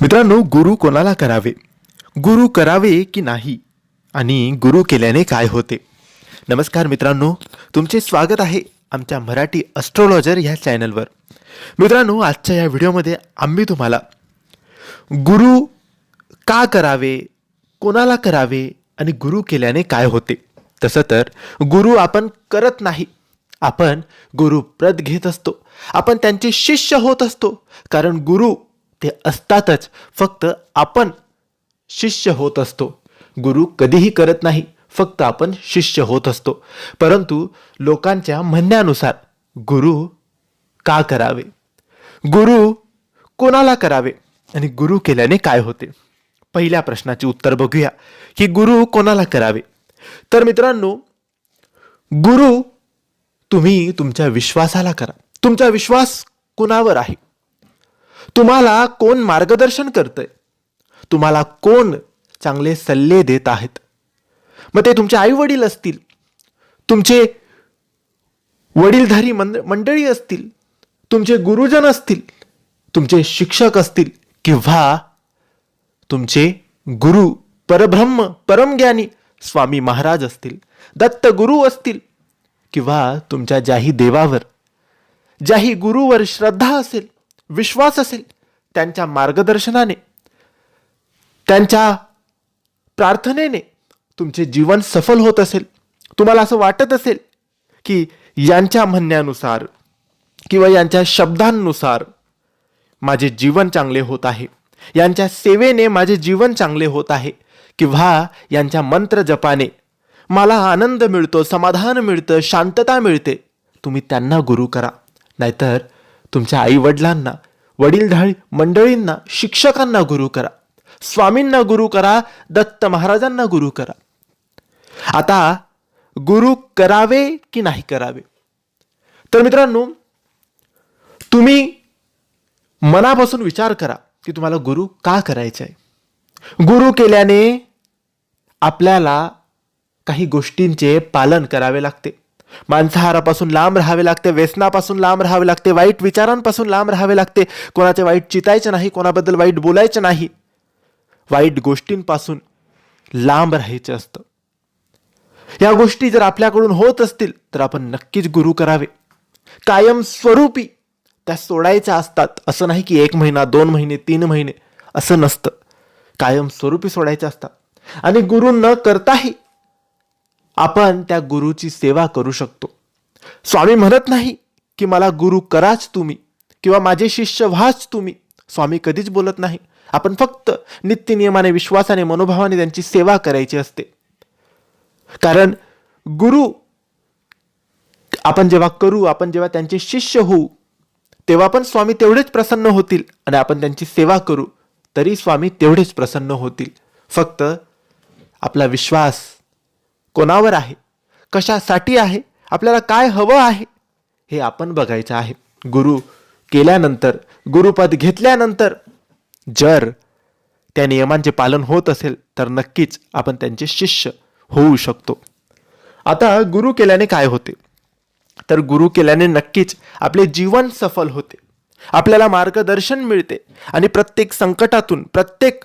मित्रांनो गुरु कोणाला करावे? गुरु करावे की नाही? आणि गुरु केल्याने काय होते? नमस्कार मित्रांनो तुमचे स्वागत आहे आमच्या मराठी अस्ट्रोलॉजर ह्या चॅनलवर मित्रांनो आजच्या या व्हिडिओमध्ये आम्ही तुम्हाला गुरु का करावे कोणाला करावे आणि गुरु केल्याने काय होते? तसं तर गुरु आपण करत नाही. आपण गुरु प्रत घेत असतो. आपण त्यांचे शिष्य होत असतो. कारण गुरु ते असतातच. फक्त आपण शिष्य होत असतो. गुरु कधीही करत नाही फक्त आपण शिष्य होत असतो. परंतु लोकांच्या म्हणण्यानुसार गुरु का करावे? गुरु कोणाला करावे? आणि गुरु केल्याने काय होते? पहिल्या प्रश्नाचे उत्तर बघूया. की गुरु कोणाला करावे? तर मित्रांनो गुरु तुम्ही तुमच्या विश्वासाला करा. तुमचा विश्वास कुणावर आहे? तुम्हाला कोण मार्गदर्शन करतंय? तुम्हाला कोण चांगले सल्ले देत आहेत? मग ते तुमचे आई वडील असतील तुमचे वडीलधारी मंड मंडळी असतील तुमचे गुरुजन असतील तुमचे शिक्षक असतील किंवा तुमचे गुरु परब्रह्म परमज्ञानी स्वामी महाराज असतील दत्त गुरु असतील किंवा तुमच्या ज्याही देवावर ज्याही गुरुवर श्रद्धा असेल विश्वास असेल त्यांच्या मार्गदर्शनाने त्यांच्या प्रार्थनेने तुमचे जीवन सफल होत असेल. तुम्हाला असं वाटत असेल की यांच्या म्हणण्यानुसार किंवा यांच्या शब्दांनुसार माझे जीवन चांगले होत आहे यांच्या सेवेने माझे जीवन चांगले होत आहे किंवा यांच्या मंत्र जपाने मला आनंद मिळतो समाधान मिळतं शांतता मिळते तुम्ही त्यांना गुरु करा. नाहीतर तुमच्या आई वडिलांना वडीलधारी मंडळींना शिक्षकांना गुरु करा. स्वामींना गुरु करा दत्त महाराजांना गुरु करा. आता गुरु करावे की नाही करावे? तर मित्रांनो तुम्ही मनापासून विचार करा की तुम्हाला गुरु का करायचं आहे? गुरु केल्याने आपल्याला काही गोष्टींचे पालन करावे लागते. मांसाहारापासून लांब राहावे लागते व्यसनापासून लांब राहावे लागते वाईट विचारांपासून लांब राहावे लागते. कोणाचे वाईट चितायचे नाही कोणाबद्दल वाईट बोलायचे नाही. वाईट गोष्टींपासून लांब राहायचे असतं. या गोष्टी जर आपल्याकडून होत असतील तर आपण नक्कीच गुरु करावे. कायम स्वरूपी त्या सोडायच्या असतात. असं नाही की एक महिना दोन महिने तीन महिने असं नसतं. कायम स्वरूपी सोडायच्या असतात. आणि गुरु न करताही आपण त्या गुरुची सेवा करू शकतो. स्वामी म्हणत नाही की मला गुरु कराच तुम्ही किंवा माझे शिष्य व्हाच तुम्ही. स्वामी कधीच बोलत नाही. आपण फक्त नित्यनियमाने विश्वासाने मनोभावाने त्यांची सेवा करायची असते. कारण गुरु आपण जेव्हा करू आपण जेव्हा त्यांचे शिष्य होऊ तेव्हा पण स्वामी तेवढेच प्रसन्न होतील आणि आपण त्यांची सेवा करू तरी स्वामी तेवढेच प्रसन्न होतील. फक्त आपला विश्वास कोणावर आहे? कशासाठी आहे? आपल्याला काय हवं आहे? हे आपण बघायचं आहे. गुरु केल्यानंतर गुरुपद घेतल्यानंतर जर त्या नियमांचे पालन होत असेल तर नक्कीच आपण त्यांचे शिष्य होऊ शकतो. आता गुरु केल्याने काय होते? तर गुरु केल्याने नक्कीच आपले जीवन सफल होते. आपल्याला मार्गदर्शन मिळते आणि प्रत्येक संकटातून प्रत्येक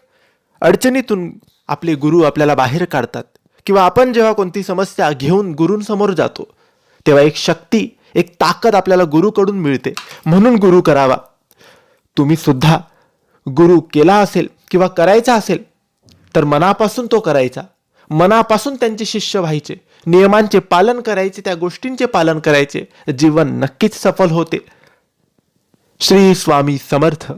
अडचणीतून आपले गुरु आपल्याला बाहेर काढतात. किंवा आपण जेव्हा कोणती समस्या घेऊन गुरूंसमोर जातो तेव्हा एक शक्ती एक ताकद आपल्याला गुरुकडून मिळते. म्हणून गुरु करावा. तुम्ही सुद्धा गुरु केला असेल किंवा करायचा असेल तर मनापासून तो करायचा. मनापासून त्यांचे शिष्य व्हायचे. नियमांचे पालन करायचे त्या गोष्टींचे पालन करायचे. जीवन नक्कीच सफल होते. श्री स्वामी समर्थ.